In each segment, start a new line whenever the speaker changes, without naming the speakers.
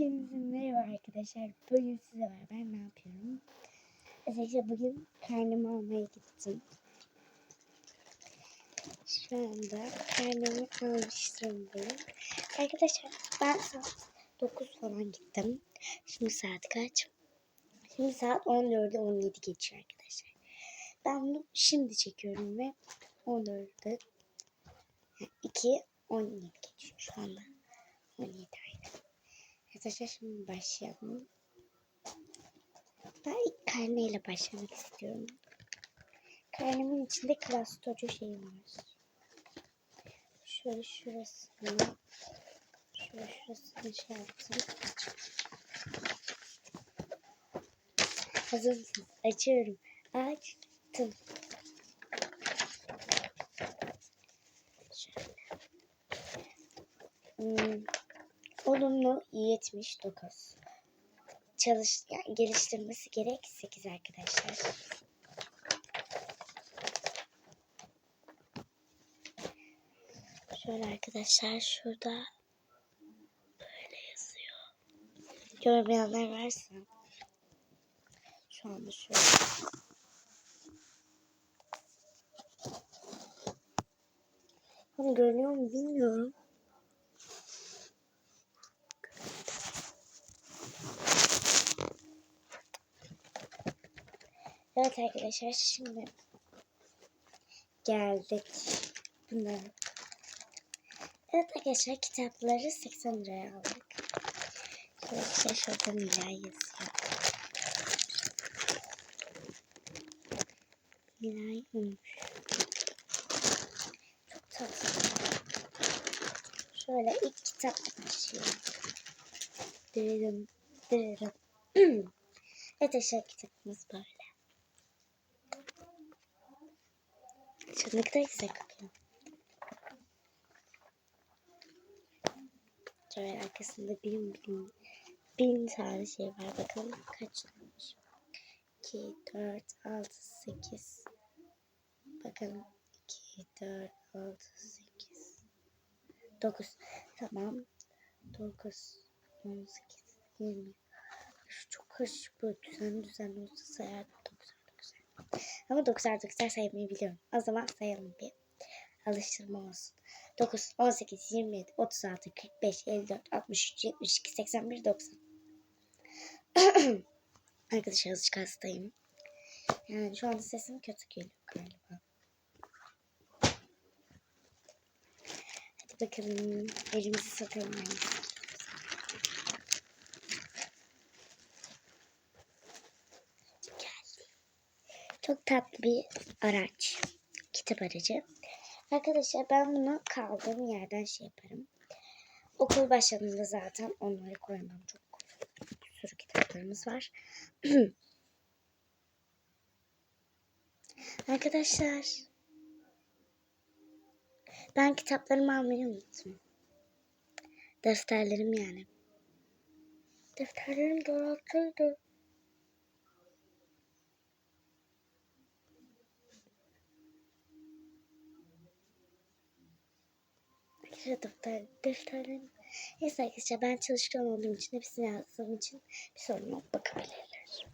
Hepinize merhaba arkadaşlar. Bugün size beraber ne yapıyorum? Arkadaşlar bugün karnımı almaya gittim. Şu anda karnımı almıştım. Arkadaşlar ben saat 9 falan gittim. Şimdi saat kaç? Şimdi saat 14'e 17 geçiyor arkadaşlar. Ben bunu şimdi çekiyorum ve 14'e 2 17 geçiyor şu anda. 17 ayda. Arkadaşlar şimdi başlayalım. Ben ilk karneyle başlamak istiyorum. Karnemin içinde klastocu şey var. Şöyle şurasını şöyle şurasını şey yaptım. Hazır mısınız? Açıyorum. Açtım. Şöyle. Hmm. Olumlu 79. Çalış yani geliştirmesi gerek 8 arkadaşlar. Şöyle arkadaşlar şurada böyle yazıyor. Görmeyenler varsa şu anda şöyle. Ama görünüyor mu bilmiyorum. Evet arkadaşlar şimdi geldik buna. Evet arkadaşlar kitapları 80 liraya aldık. Şöyle işte şurada Nilay yazıyor. Nilay olmuş. Çok tatlı. Şöyle ilk kitap başlıyor. Dırırım, dırırım. evet arkadaşlar kitabımız böyle. Şu ne kadar güzel kokuyor. Şöyle arkasında bin bin bin tane şey var. Bakalım kaç tane. 2, 4, 6, 8. Bakalım 2, 4, 6, 8. 9. Tamam. 9, 18, 20. Şu çok karışık böyle düzenli düzenli olsa sayardım 9 9. Ama 9 9'ar saymayı biliyorum. O zaman sayalım bir. Alıştırma olsun. 9, 18, 27, 36, 45, 54, 63, 72, 81, 90. Arkadaşlar azıcık hastayım. Yani şu anda sesim kötü geliyor galiba. Hadi bakalım elimizi sokalım. Yani. Çok tatlı bir araç. Kitap aracı. Arkadaşlar ben bunu kaldığım yerden şey yaparım. Okul başladığında zaten onları koymam. Çok bir sürü kitaplarımız var. Arkadaşlar ben kitaplarımı almayı unuttum. Defterlerim yani. Defterlerim dolaptaydı. Defter, defterlerim. Neyse arkadaşlar ben çalışkan olduğum için hepsini yazdığım için bir sorun yok bakabilirler.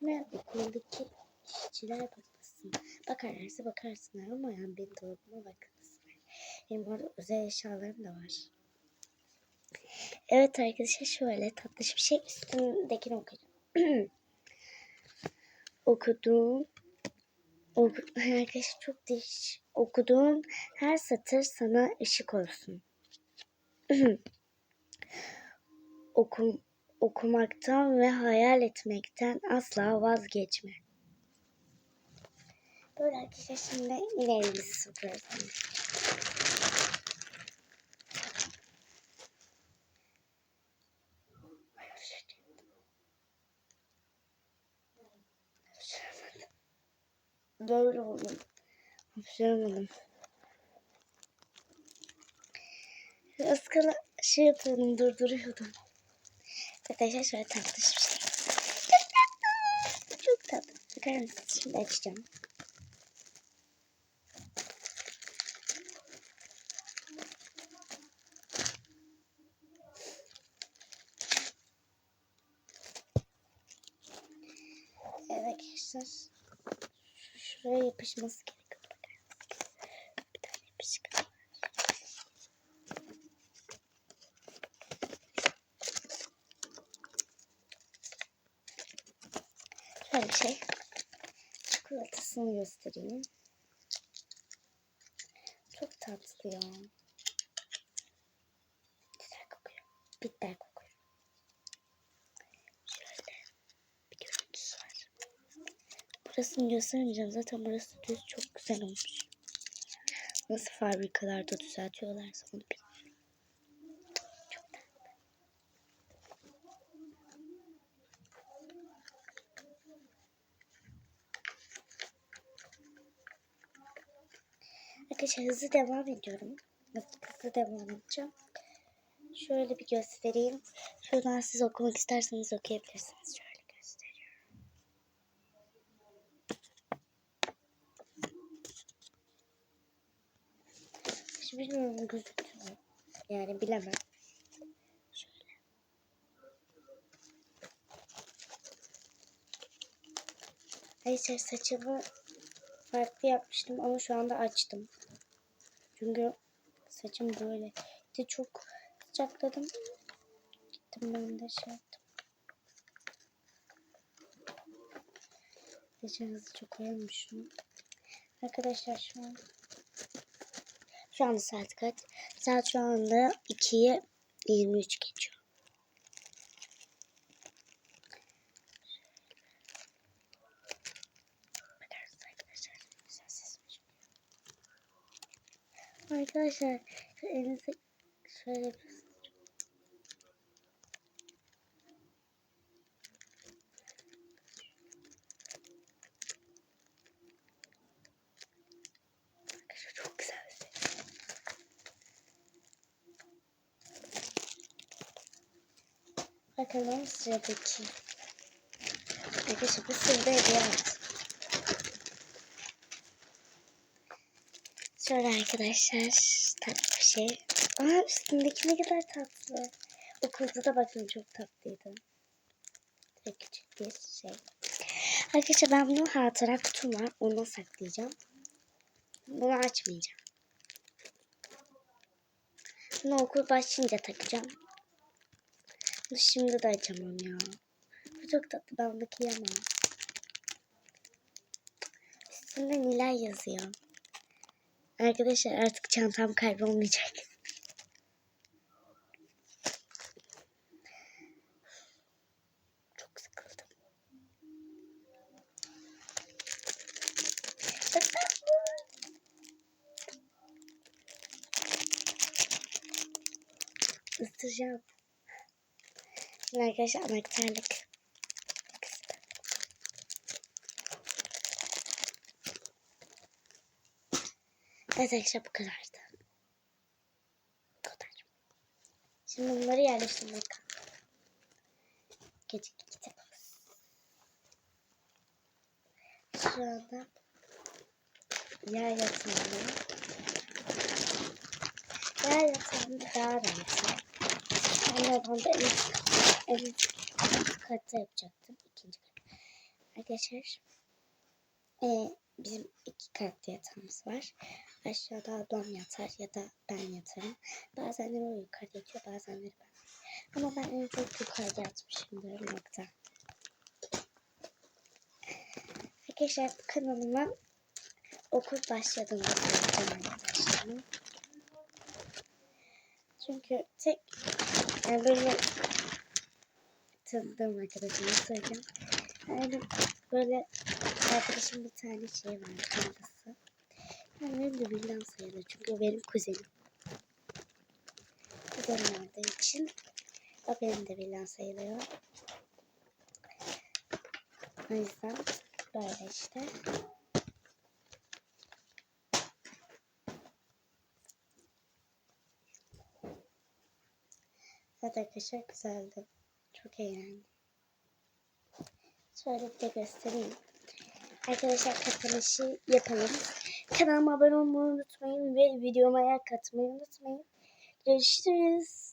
Umarım okuldaki işçiler bakmasın. Bakarlarsa bakarsınlar ama yani benim dolabıma bakmasınlar. Benim orada özel eşyalarım da var. Evet arkadaşlar şöyle tatlış bir şey üstündekini okuyacağım. Okuduğum arkadaşlar çok değişik. Okuduğum her satır sana ışık olsun. Okum, okumaktan ve hayal etmekten asla vazgeçme. Böyle arkadaşlar şimdi yine elimizi Yapamadım. Iskala şey yapıyordum durduruyordum. Arkadaşlar şöyle tartışmıştım. Çok tatlı. Bakar mısınız? Şimdi açacağım. Evet arkadaşlar. Şuraya yapışması gerekiyor. Şöyle bir şey. Çikolatasını göstereyim. Çok tatlı ya. Güzel kokuyor. Bitter kokuyor. Şöyle bir görüntüsü var. Burasını göstermeyeceğim. Zaten burası düz çok güzel olmuş. Nasıl fabrikalarda düzeltiyorlarsa onu bilmiyorum. Arkadaşlar hızlı devam ediyorum. Hızlı, devam edeceğim. Şöyle bir göstereyim. Şuradan siz okumak isterseniz okuyabilirsiniz. Şöyle gösteriyorum. Şimdi bilmiyorum gözüküyor. mu? Yani bilemem. Arkadaşlar saçımı farklı yapmıştım ama şu anda açtım. Çünkü saçım böyle. De çok sıcakladım. Gittim ben de şey yaptım. Gece hızlıca koyalım. Arkadaşlar şu an şu anda saat kaç? Saat şu anda 2'ye 23 geçiyor. Bakarsınız arkadaşlar. Güzel sesim çıkıyor. Arkadaşlar şu elinizi şöyle. Bakalım sıradaki. Arkadaşlar bu sırada hediye aldım. Şöyle arkadaşlar tatlı şey. Aa üstündeki ne kadar tatlı. Okulda da bakın çok tatlıydı. Ve küçük bir şey. Arkadaşlar ben bunu hatıra kutum var. Onu saklayacağım. Bunu açmayacağım. Bunu okul başlayınca takacağım. Bunu şimdi de açamam ya. Bu çok tatlı. Ben bunu kıyamam. Üstünde Nilay yazıyor. Arkadaşlar artık çantam kaybolmayacak. Çok sıkıldım. Isıracağım. Şimdi arkadaşlar anahtarlık. Arkadaşlar bu kadardı. Bu kadar. Şimdi bunları yerleştirmek. Gece kitabımız. Şu anda yer yatağında. Yer yatağında daha rahatım. Onlardan da en en katta yapacaktım. ikinci kat. Arkadaşlar ee, bizim iki katlı yatağımız var. Aşağıda ablam yatar ya da ben yatarım. Bazenleri o yukarıda yatıyor, bazenleri ben. Ama ben en çok yukarıda yatmışımdır nokta. Arkadaşlar kanalıma okul başladığında arkadaşlarım. Çünkü tek yani böyle tanıdığım arkadaşıma söyleyeceğim. Yani böyle arkadaşım bir tane şey var kendisi. Benim de villam sayılır çünkü o benim kuzenim. Kuzenim olduğu için o benim de villam sayılıyor. O yüzden böyle işte. Evet arkadaşlar güzeldi. Çok eğlendim. Şöyle bir de göstereyim. Arkadaşlar kapanışı yapalım. Kanalıma abone olmayı unutmayın ve videoma like atmayı unutmayın. Görüşürüz.